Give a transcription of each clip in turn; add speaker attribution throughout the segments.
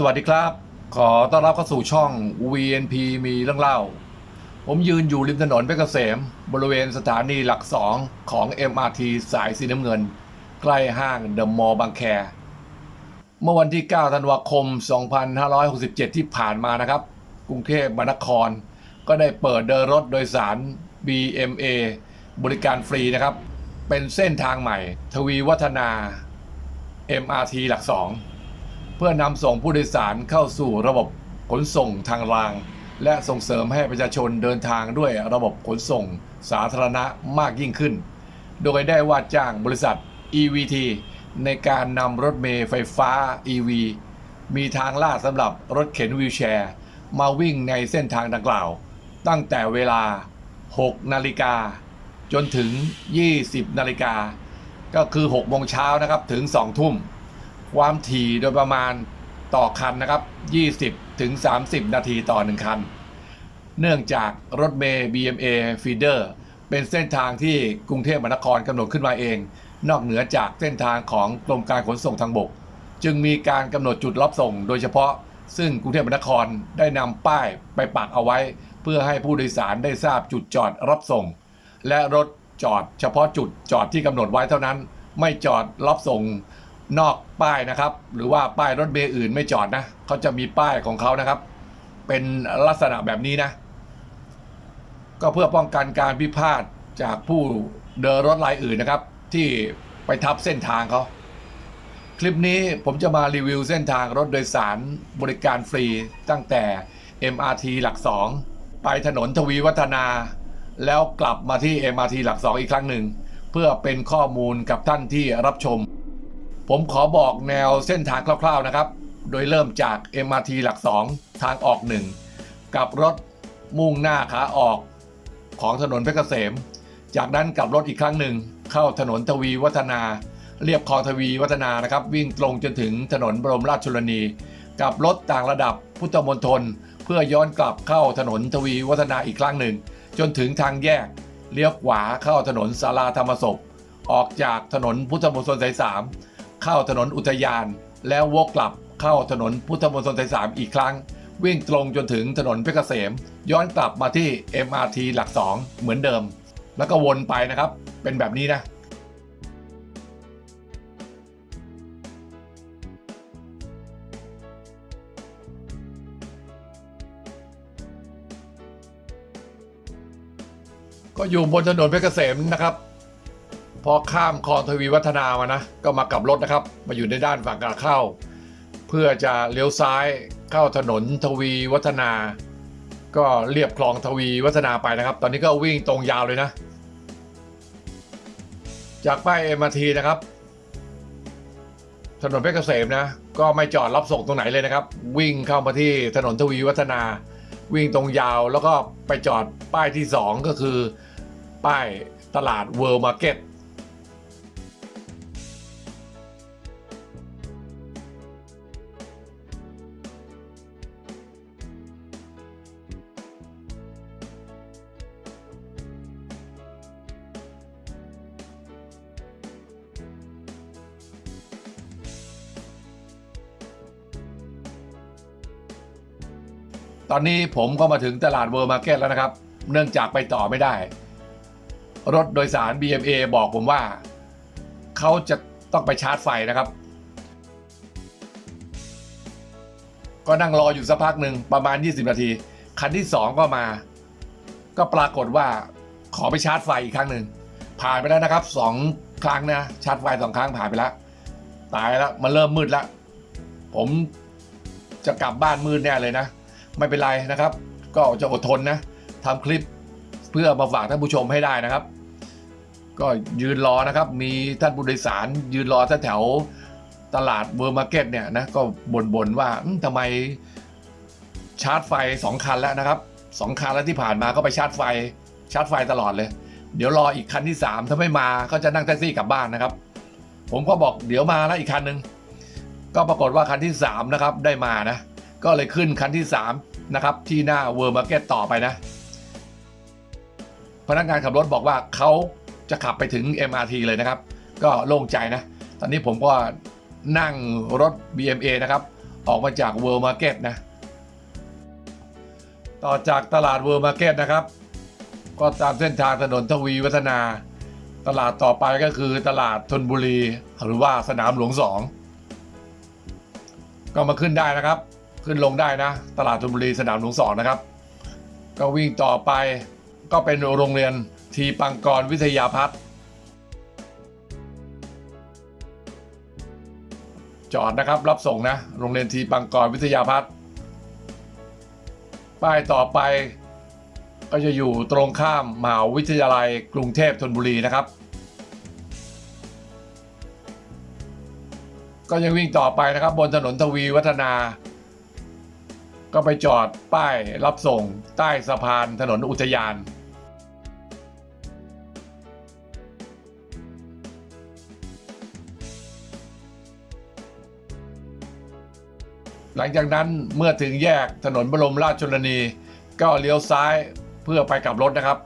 Speaker 1: สวัสดีครับ ขอต้อนรับเข้าสู่ช่อง VNP มีเรื่องเล่า ผมยืนอยู่ริมถนนเพชรเกษม บริเวณสถานีหลักสองของ MRT สายสีน้ำเงิน ใกล้ห้างเดอะมอลล์บางแค เมื่อวันที่ 9 ธันวาคม 2567 ที่ผ่านมานะครับ กรุงเทพมหานคร ก็ได้เปิดเดินรถโดยสาร BMA บริการฟรีนะครับ เป็นเส้นทางใหม่ ทวีวัฒนา MRT หลักสอง เพื่อนำส่งผู้โดยสารเข้าสู่ระบบขนส่งทางราง และส่งเสริมให้ประชาชนเดินทางด้วยระบบขนส่งสาธารณะมากยิ่งขึ้น โดยได้ว่าจ้างบริษัท EVT ในการนำรถเมล์ไฟฟ้า EV มีทางลาดสำหรับรถเข็นวีลแชร์ มาวิ่งในเส้นทางดังกล่าว ตั้งแต่เวลา 6 นาฬิกา จนถึง 20 นาฬิกา ก็คือ 6 โมงเช้านะครับ ถึง 2 ทุ่ม ความถี่โดยประมาณต่อคันนะครับ 20 ถึง 30 นาทีต่อ 1 คัน เนื่องจากรถเมย์ BMA Feeder เป็นเส้นทางที่กรุงเทพมหานครกำหนดขึ้นมาเอง นอกเหนือจากเส้นทางของกรมการขนส่งทางบก จึงมีการกำหนดจุดรับส่ง โดยเฉพาะซึ่งกรุงเทพมหานครได้นำป้ายไปปักเอาไว้ เพื่อให้ผู้โดยสารได้ทราบจุดจอดรับส่ง และรถจอดเฉพาะจุดจอดที่กำหนดไว้เท่านั้น ไม่จอดรับส่ง นอกป้ายนะครับ หรือว่าป้ายรถเมล์อื่นไม่จอดนะเขาจะมีป้ายของเขานะครับ เป็นลักษณะแบบนี้นะ ก็เพื่อป้องกันการพิพาทจากผู้เดินรถรายอื่นนะครับ ที่ไปทับเส้นทางเขาคลิปนี้ผมจะมารีวิวเส้นทางรถโดยสารบริการฟรีตั้งแต่ MRT หลัก 2 ไปถนนทวีวัฒนา แล้วกลับมาที่ MRT หลัก 2 อีกครั้งหนึ่ง เพื่อเป็นข้อมูลกับท่านที่รับชม ผมขอบอกแนวเส้นทางคร่าวๆนะครับ โดยเริ่มจาก MRT หลัก 2 ทางออก 1 กับรถมุ่งหน้าขาออกของถนนเพชรเกษม จากนั้นกลับรถอีกครั้งหนึ่ง เข้าถนนทวีวัฒนา เรียบคลองทวีวัฒนานะครับ วิ่งตรงจนถึงถนนบรมราชชนนี กับรถต่างระดับพุทธมณฑลเพื่อย้อนกลับเข้าถนนทวีวัฒนาอีกครั้งหนึ่ง จนถึงทางแยกเลี้ยวขวาเข้าถนนสาราธรรมศพออกจากถนนพุทธมณฑลสายสาม เข้าถนนอุทยาน แล้ววกกลับเข้าถนนพุทธมณฑลสายสามอีกครั้ง วิ่งตรงจนถึงถนนเพชรเกษม ย้อนกลับมาที่ MRT หลัก 2 เหมือนเดิม แล้วก็วนไปนะครับเป็นแบบนี้นะก็อยู่บนถนนเพชรเกษมนะครับ อข้ามคลองทวีวัฒนามานะ ก็มากลับรถนะครับ มาอยู่ในด้านฝั่งขาเข้า เพื่อจะเลี้ยวซ้ายเข้าถนนทวีวัฒนา ก็เรียบคลองทวีวัฒนาไปนะครับ ตอนนี้ก็วิ่งตรงยาวเลยนะ จากป้ายเอ็มทีนะครับ ถนนเพชรเกษมนะ ก็ไม่จอดรับส่งตรงไหนเลยนะครับ วิ่งเข้ามาที่ถนนทวีวัฒนา วิ่งตรงยาวแล้วก็ไปจอดป้ายที่ 2 ก็คือ ป้ายตลาดเวิร์มาร์เก็ต ตอนนี้ผมก็มาถึงตลาดเวิร์มาร์เก็ตแล้วนะครับ เนื่องจากไปต่อไม่ได้ รถโดยสาร BMA บอกผมว่า เขาจะต้องไปชาร์จไฟนะครับ ก็นั่งรออยู่สักพักหนึ่งประมาณ 20 นาที คันที่ 2 ก็มา ก็ปรากฏว่าขอไปชาร์จไฟอีกครั้งหนึ่งผ่านไปแล้วนะครับ 2 ครั้งนะ ชาร์จไฟสองครั้งผ่านไปแล้ว ตายแล้วมันเริ่มมืดแล้ว ผมจะกลับบ้านมืดแน่เลยนะ ไม่เป็นไรนะครับ ก็จะอดทนนะทำคลิปเพื่อมาฝากท่านผู้ชมให้ได้นะครับ ก็ยืนรอนะครับ มีท่านผู้โดยสาร ยืนรอแถวตลาดเวอร์มาร์เก็ตเนี่ยนะก็บ่นๆว่าทำไมชาร์จไฟ 2 คันแล้วนะครับ 2 คันแล้วที่ผ่านมาก็ไปชาร์จไฟชาร์จไฟตลอดเลย เดี๋ยวรออีกคันที่ 3 ถ้าไม่มาก็จะนั่งแท็กซี่กลับบ้านนะครับ ผมก็บอกเดี๋ยวมาแล้วอีกคันหนึ่งก็ปรากฏว่าคันที่ 3 นะครับได้มานะ ก็เลยขึ้นคันที่ 3 นะครับ ที่หน้าเวอร์มาร์เก็ตต่อไปนะ พนักงานขับรถบอกว่าเขาจะขับไปถึง MRT เลยนะครับ ก็โล่งใจนะ ตอนนี้ผมก็นั่งรถ BMA นะครับ ออกมาจากเวิร์มาร์เก็ตนะ ต่อจากตลาดเวิร์มาร์เก็ตนะครับ ก็ตามเส้นทางถนนทวีวัฒนา ตลาดต่อไปก็คือตลาดธนบุรี หรือว่าสนามหลวงสองก็มาขึ้นได้นะครับ ขึ้นลงได้นะ ตลาดธนบุรีสนามหลวงสองนะครับ ก็วิ่งต่อไปก็เป็นโรงเรียนทีปังกรวิทยาพัฒน์จอดนะครับรับส่งนะ โรงเรียนทีปังกรวิทยาพัฒน์ป้ายต่อไปก็จะอยู่ตรงข้ามมหาวิทยาลัยกรุงเทพธนบุรีนะครับ ก็ยังวิ่งต่อไปนะครับบนถนนทวีวัฒนา ก็ไปจอดป้ายรับส่งใต้สะพานถนนอุทยานหลังจากนั้นเมื่อถึงแยกถนนบรมราชชนนี ก็เลี้ยวซ้ายเพื่อไปกลับรถนะครับ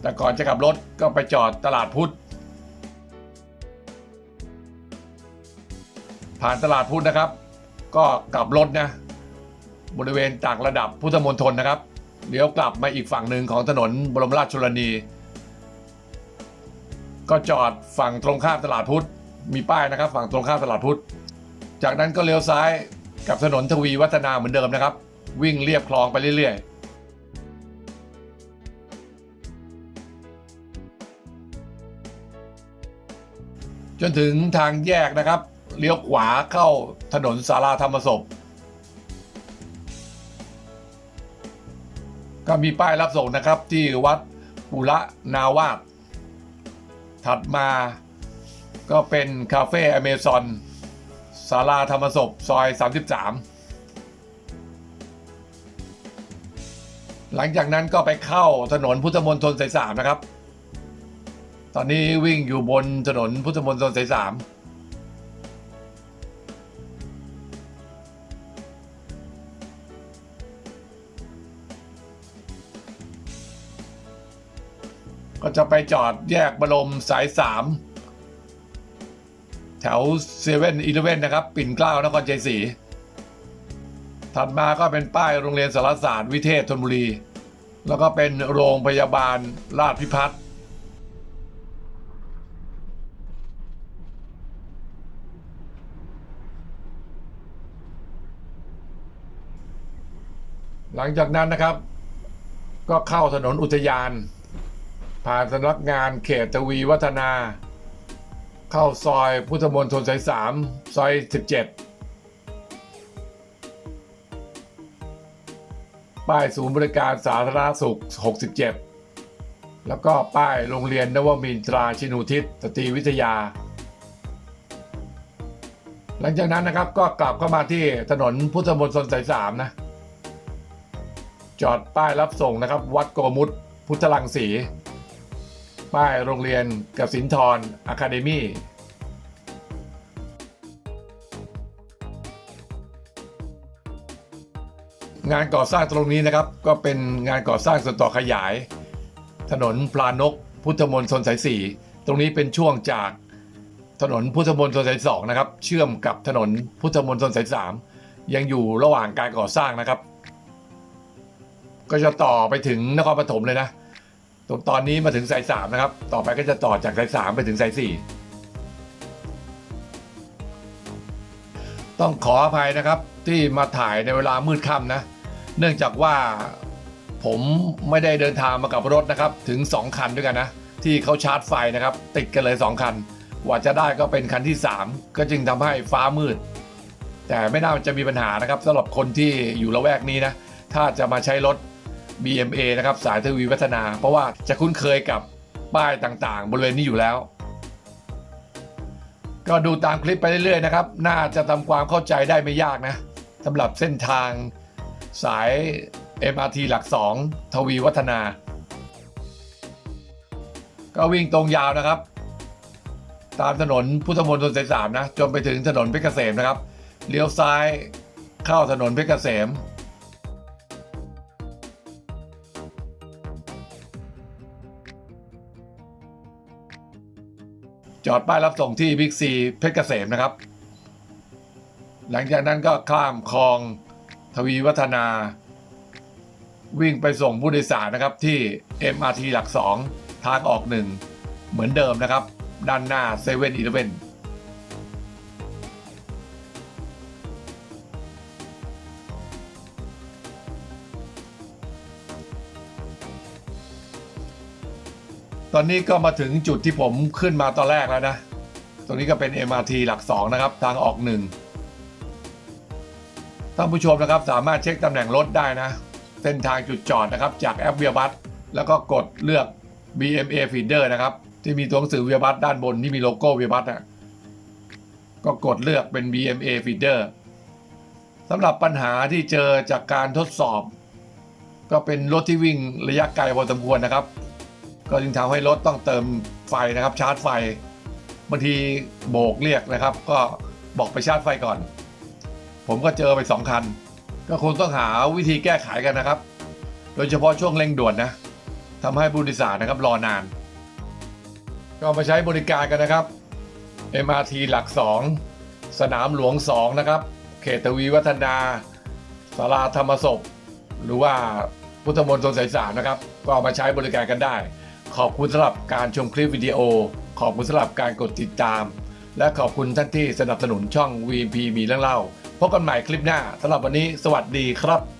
Speaker 1: แต่ก่อนจะกลับรถก็ไปจอดตลาดพุทธผ่านตลาดพุทธนะครับ ก็กลับรถนะ บริเวณต่างระดับพุทธมณฑลนะครับเดี๋ยวกลับมาอีกฝั่งหนึ่งของถนนบรมราชชนนี ก็จอดฝั่งตรงข้ามตลาดพุทธมีป้ายนะครับ ฝั่งตรงข้ามตลาดพุทธจากนั้นก็เลี้ยวซ้ายกับถนนทวีวัฒนาเหมือนเดิมนะครับ วิ่งเรียบคลองไปเรื่อยๆจนถึงทางแยกนะครับ เลี้ยวขวาเข้าถนนสาราธรรมศพ ก็มีป้ายรับส่งนะครับที่วัดปุระนาวาสถัดมาก็เป็นคาเฟ่อเมซอนศาลาธรรมศพซอย 33 หลังจากนั้นก็ไปเข้าถนนพุทธมณฑลสายสามนะครับ ตอนนี้วิ่งอยู่บนถนนพุทธมณฑลสายสาม จะไปจอดแยกบรมสายสามแถวเซเว่นอีเลเว่นนะครับ ปิ่นเกล้านครชัยศรีถัดมาก็เป็นป้ายโรงเรียนสารศาสตร์วิเทศธนบุรี แล้วก็เป็นโรงพยาบาลราชพิพัฒน์หลังจากนั้นนะครับ ก็เข้าถนนอุทยาน ผ่านสำนักงานเขตทวีวัฒนา เข้าซอยพุทธมณฑลสายสามซอย 17 ป้ายศูนย์บริการสาธารณสุข 67 แล้วก็ป้ายโรงเรียนนวมินทราชินูทิศสตรีวิทยา หลังจากนั้นนะครับก็กลับเข้ามาที่ถนนพุทธมณฑลสายสามนะจอดป้ายรับส่งนะครับ วัดโกมุตพุทธลังสี ป้ายโรงเรียนกสินทรอะคาเดมี่งานก่อสร้างตรงนี้นะครับ ก็เป็นงานก่อสร้างส่วนต่อขยาย ถนนพลานก พุทธมนตรสายสี่ตรงนี้เป็นช่วงจากถนนพุทธมนตรสายสองนะครับ เชื่อมกับถนนพุทธมนตรสายสามยังอยู่ระหว่างการก่อสร้างนะครับ ก็จะต่อไปถึงนครปฐมเลยนะ ตรงตอนนี้มาถึงสายสามนะครับ ต่อไปก็จะต่อจากสายสามไปถึงสายสี่ต้องขออภัยนะครับที่มาถ่ายในเวลามืดค่ำนะ เนื่องจากว่าผมไม่ได้เดินทางมากับรถนะครับ ถึง 2 คันด้วยกันนะ ที่เขาชาร์จไฟนะครับ ติดกันเลย 2 คัน กว่าจะได้ก็เป็นคันที่ 3 ก็จึงทำให้ฟ้ามืด แต่ไม่น่าจะมีปัญหานะครับสำหรับคนที่อยู่ละแวกนี้นะ ถ้าจะมาใช้รถ BMA นะครับสายทวีวัฒนา เพราะว่าจะคุ้นเคยกับป้ายต่างๆ บริเวณนี้อยู่แล้ว ก็ดูตามคลิปไปเรื่อยๆนะครับ น่าจะทำความเข้าใจได้ไม่ยากนะสำหรับเส้นทางสาย MRT หลัก 2 ทวีวัฒนา ก็วิ่งตรงยาวนะครับ ตามถนนพุทธมณฑลสายสามนะ จนไปถึงถนนเพชรเกษมนะครับ เลี้ยวซ้ายเข้าถนนเพชรเกษม จอดป้ายรับส่งที่บิ๊กซีเพชรเกษมนะครับ หลังจากนั้นก็ข้ามคลองทวีวัฒนา วิ่งไปส่งผู้โดยสารนะครับที่ MRT หลัก 2 ทางออกหนึ่งเหมือนเดิมนะครับ ด้านหน้าเซเว่นอีเลเวน ตอนนี้ก็มาถึงจุดที่ผมขึ้นมาตอนแรกแล้วนะ ตรงนี้ก็เป็น MRT หลัก 2 นะครับ ทางออกหนึ่งท่านผู้ชมนะครับสามารถเช็คตำแหน่งรถได้นะ เส้นทางจุดจอดนะครับ จากแอปเวียบัสแล้วก็กดเลือก BMA Feeder นะครับ ที่มีตัวหนังสือเวียบัสด้านบนที่มีโลโก้เวียบัสอะก็กดเลือกเป็น BMA Feeder สำหรับปัญหาที่เจอจากการทดสอบ ก็เป็นรถที่วิ่งระยะไกลพอสมควรนะครับ ก็จึงทำให้รถต้องเติมไฟนะครับชาร์จไฟบางทีโบกเรียกนะครับ ก็บอกไปชาร์จไฟก่อน ผมก็เจอไปสองคัน ก็คงต้องหาวิธีแก้ไขกันนะครับ โดยเฉพาะช่วงเร่งด่วนนะทำให้ผู้โดยสารนะครับรอนาน ก็มาใช้บริการกันนะครับ MRT หลัก 2 สนามหลวง 2 นะครับ เขตทวีวัฒนาสาราธรรมศพ หรือว่าพุทธมณฑลสายสามนะครับ ก็มาใช้บริการกันได้ ขอบคุณสำหรับการชมคลิปวิดีโอ ขอบคุณสำหรับการกดติดตาม และขอบคุณท่านที่สนับสนุนช่อง VP มีเรื่องเล่าพบกันใหม่คลิปหน้าสำหรับวันนี้ สวัสดีครับ